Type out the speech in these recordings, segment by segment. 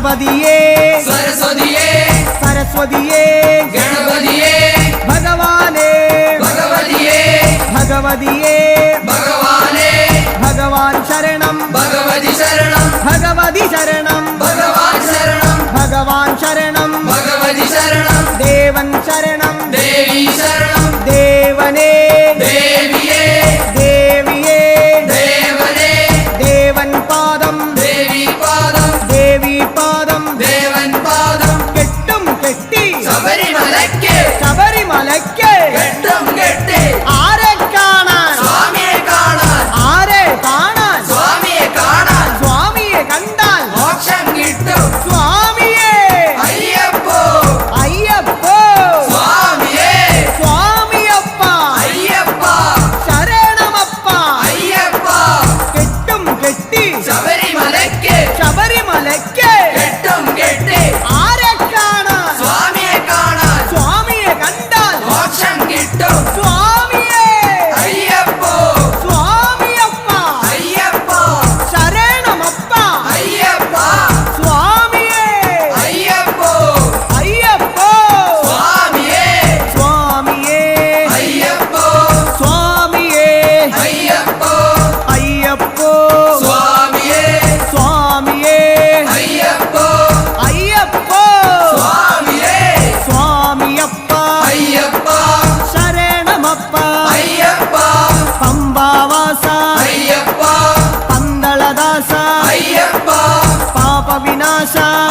गणपतिये। सरस्वतीये। सरस्वतीये। गणपतिये। भगवाने। भगवतिये। भगवतिये। भगवाने। भगवान शरणम भगवति शरणम भगवति शरणम भगवान शरणम भगवान शरणम भगवति शरणम देवं शरणम देवी शरणम देवने। देवी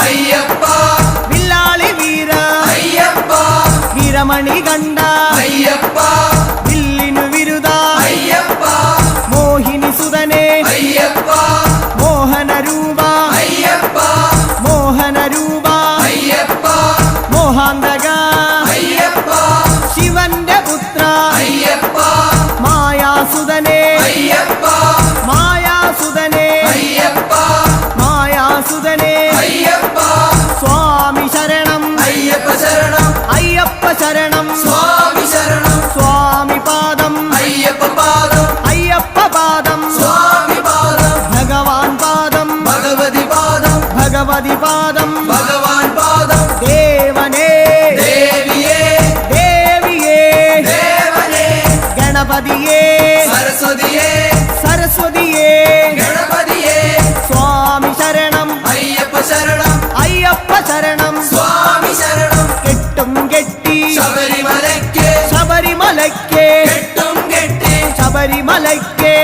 ஐயப்பா. வில்லாளி வீரா ஐயப்பா. வீரமணி கண் கெட்டே சபரிமலைக்கே.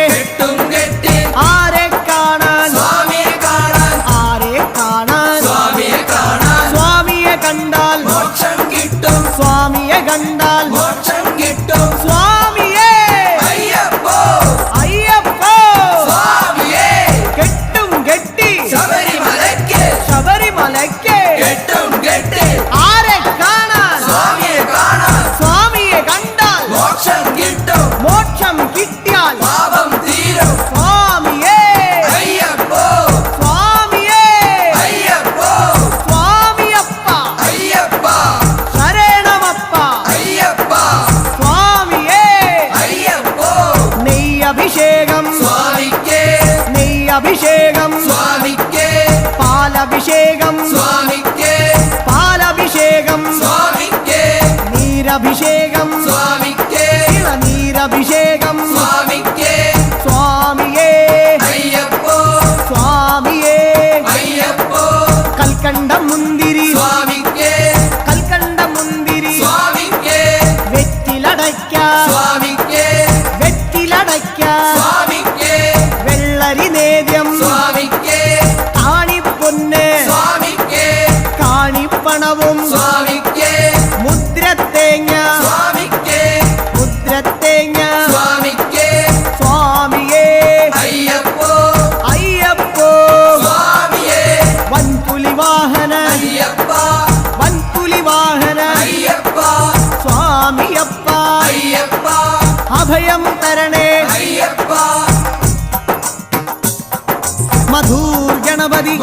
ഗണപതി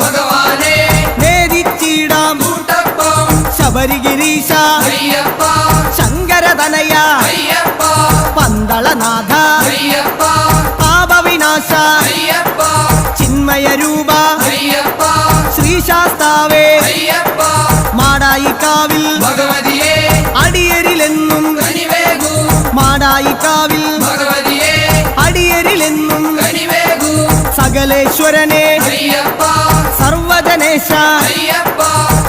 നേരിച്ചിടാം. ശബരിഗിരീശ ശങ്കരതനയ പന്തളനാഥ പാപവിനാശ ചിന്മയ രൂപ ശ്രീശാസ്താവേ മാടായിക്കാവിൽ അടിയരിലെന്നും മാടായിക്കാവിൽ അടിയരിലെന്നും സകലേശ്വരനെ ഗണേശ.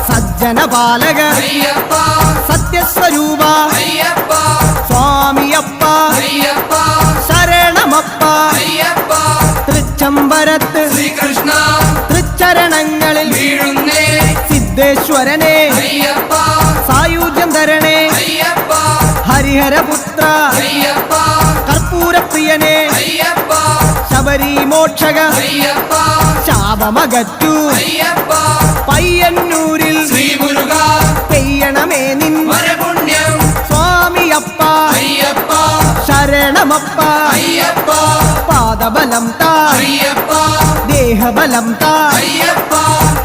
സജ്ജന പാലക. സത്യസ്വരൂപ. സ്വാമിയപ്പ. ശരണമപ്പ. തൃച്ചംബരത്ത്. ശ്രീകൃഷ്ണ. തൃച്ചരണങ്ങളിൽ. സിദ്ധേശ്വരനെ. സായുജ്യം തരണേ ഹരിഹരപുത്ര. കർപ്പൂരപ്രിയനെ. ശബരിമോക്ഷക. പാപമകറ്റു പയ്യന്നൂരിൽ ശ്രീമുരുക. പെയ്യണമേ നിൻ പുണ്യം സ്വാമിയപ്പ. അയ്യപ്പ. ശരണമപ്പ. അയ്യപ്പ. പാദബലം താ. അയ്യപ്പ. ദേഹബലം താ. അയ്യപ്പ.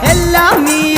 എല്ലാം നീ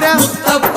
Gustavo.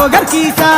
யோகர் கீசா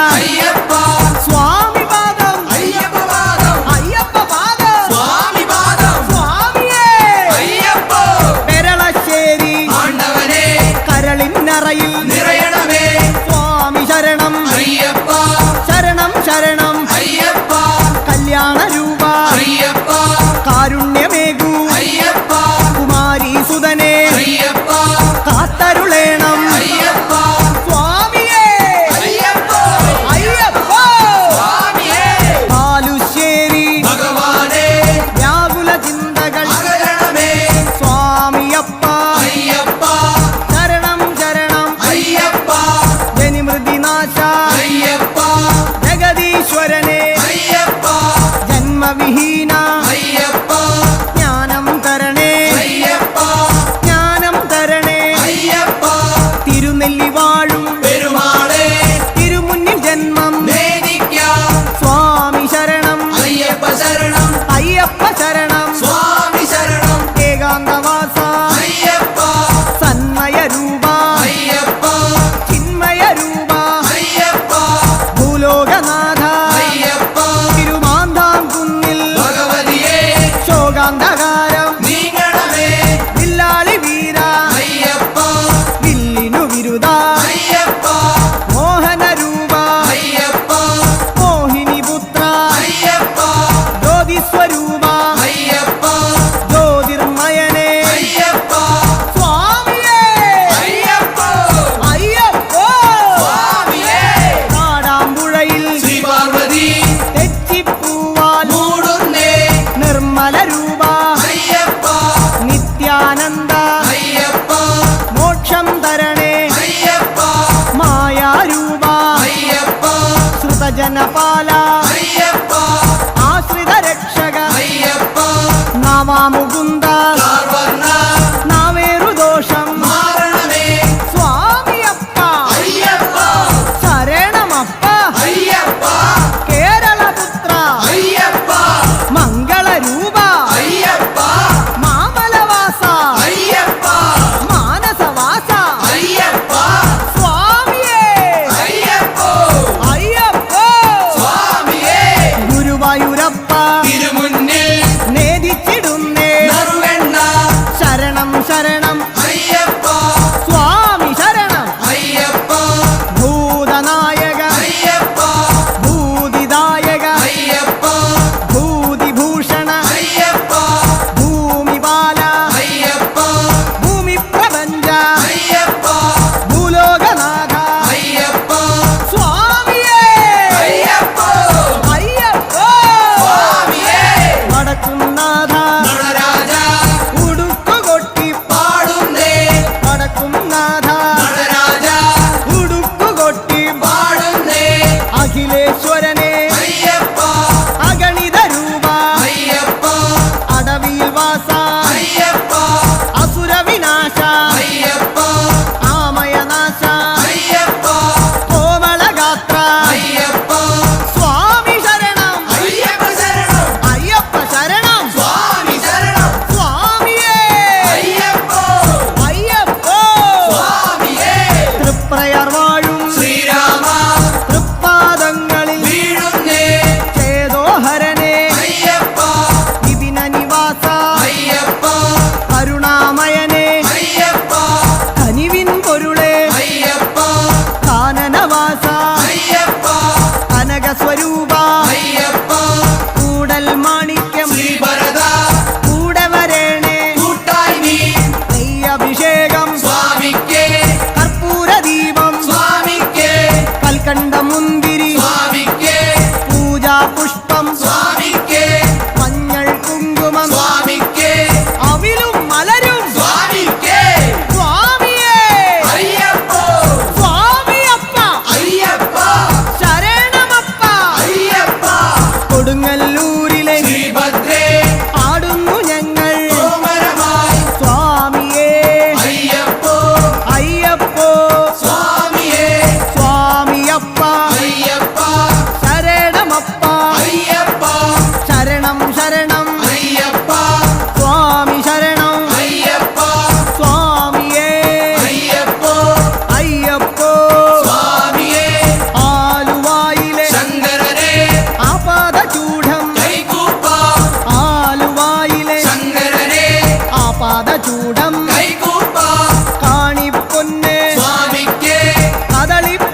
పాము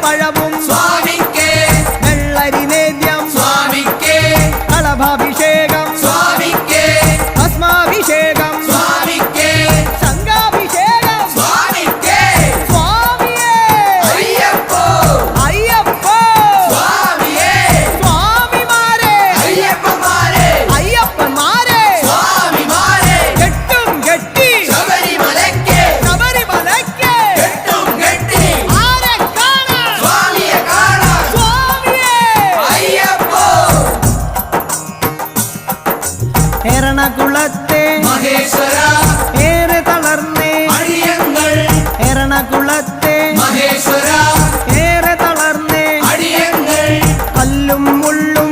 paya എറണാകുളത്തെ ഏറെ തളർന്നേ. എറണാകുളത്തെ ഏറെ തളർന്നേ. കല്ലും മുള്ളും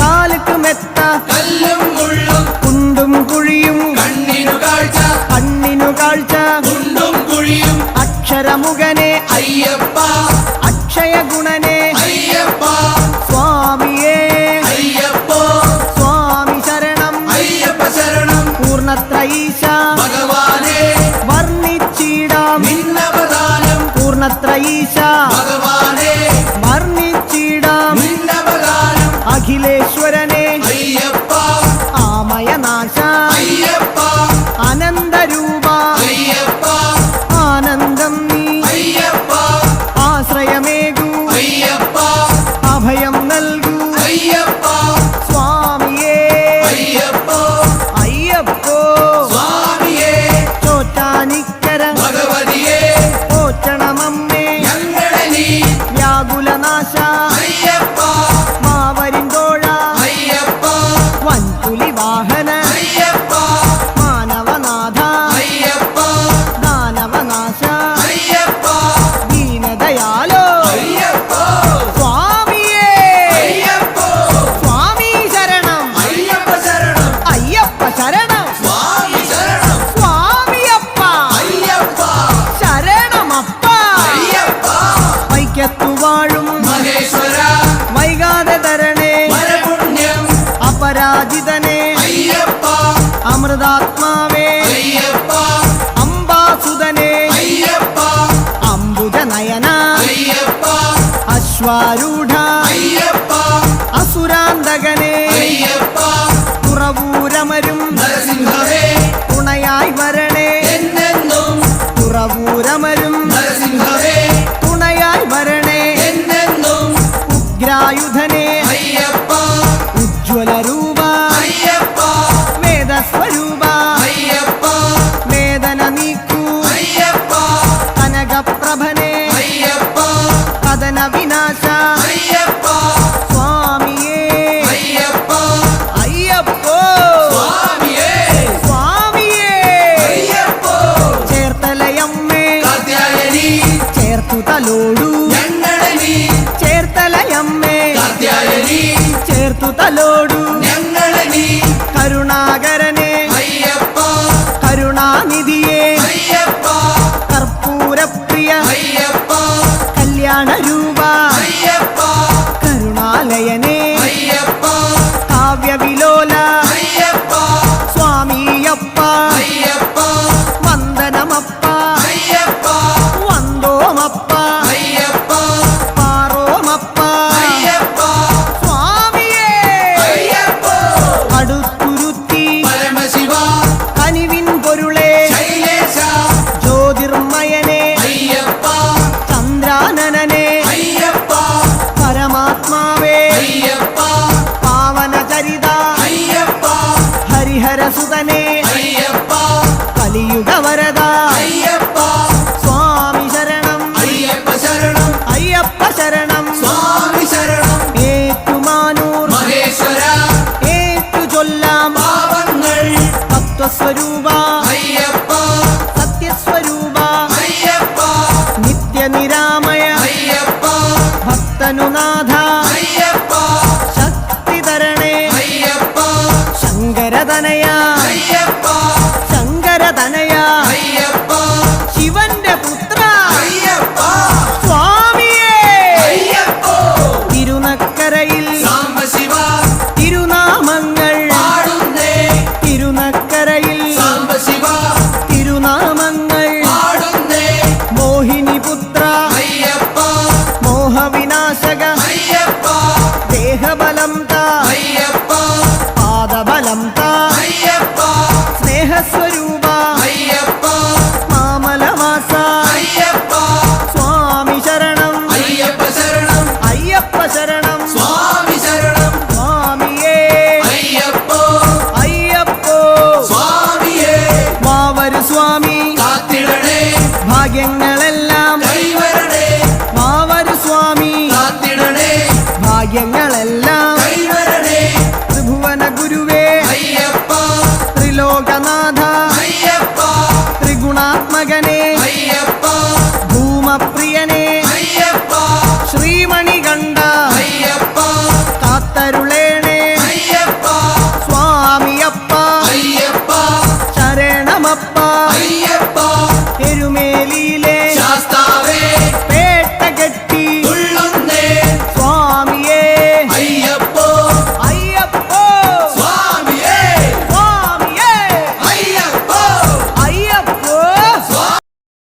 കാലുക്ക് മെത്ത കല്ലും മുള്ളും. കുണ്ടും കുഴിയും കണ്ണിനു കാഴ്ച. കണ്ണിനു കാഴ്ച. കുണ്ടും കുഴിയും. അക്ഷരമുഖനെ അയ്യപ്പ. അക്ഷയ ഗുണനെ അയ്യപ്പ. പൂർണത്രൈശ ഭഗവാനെ വർണിച്ചിടാം. പൂർണത്രൈശ ഭഗവാൻ पुलिवाहन അശ്വാരൂഢ അസുരാന്തകനെ. അയ്യപ്പ. തത്വസ്വരൂപ മോഹിനിപുത്ര അയ്യപ്പ മോഹവിനാശക അയ്യപ്പ ദേഹബലം താ അയ്യപ്പ